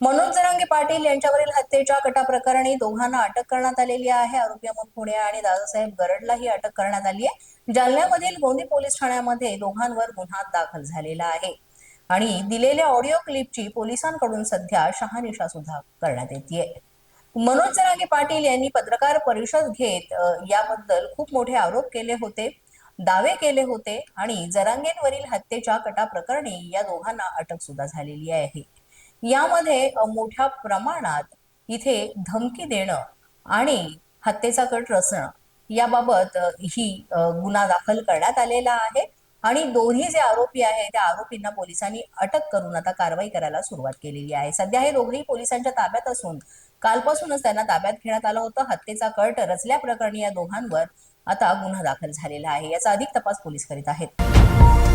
मनोज जनांगे पाटील यांच्यावरील हत्येच्या कटाप्रकरणी दोघांना अटक करण्यात आलेली आहे. आरोपी अमोल पुणे आणि दादासाहेब गरडलाही अटक करण्यात आली आहे. जालन्यामधील गोंदी पोलीस ठाण्यामध्ये दोघांवर गुन्हा दाखल झालेला आहे. आणि दिलेल्या ऑडिओ क्लिपची पोलिसांकडून सध्या शहानिशा सुद्धा करण्यात येते मनोज जरांगे पाटील यांनी पत्रकार परिषद घेत याबद्दल खूप मोठे आरोप केले होते दावे केले होते आणि जरांगेंवरील हत्येच्या कटाप्रकरणी या दोघांना अटक सुद्धा झालेली आहे. यामध्ये मोठ्या प्रमाणात इथे धमकी देणं आणि हत्येचा कट रचणं याबाबत ही गुन्हा दाखल करण्यात आलेला आहे. आणि दोन्ही जे आरोपी आहे त्या आरोपींना पोलिसांनी अटक करून आता कारवाई करायला सुरुवात केलेली आहे. सध्या हे दोघेही पोलिसांच्या ताब्यात असून कालपासूनच त्यांना ताब्यात घेण्यात आलं होतं. हत्येचा कट रचल्याप्रकरणी या दोघांवर आता गुन्हा दाखल झालेला आहे. याचा अधिक तपास पोलीस करीत आहेत.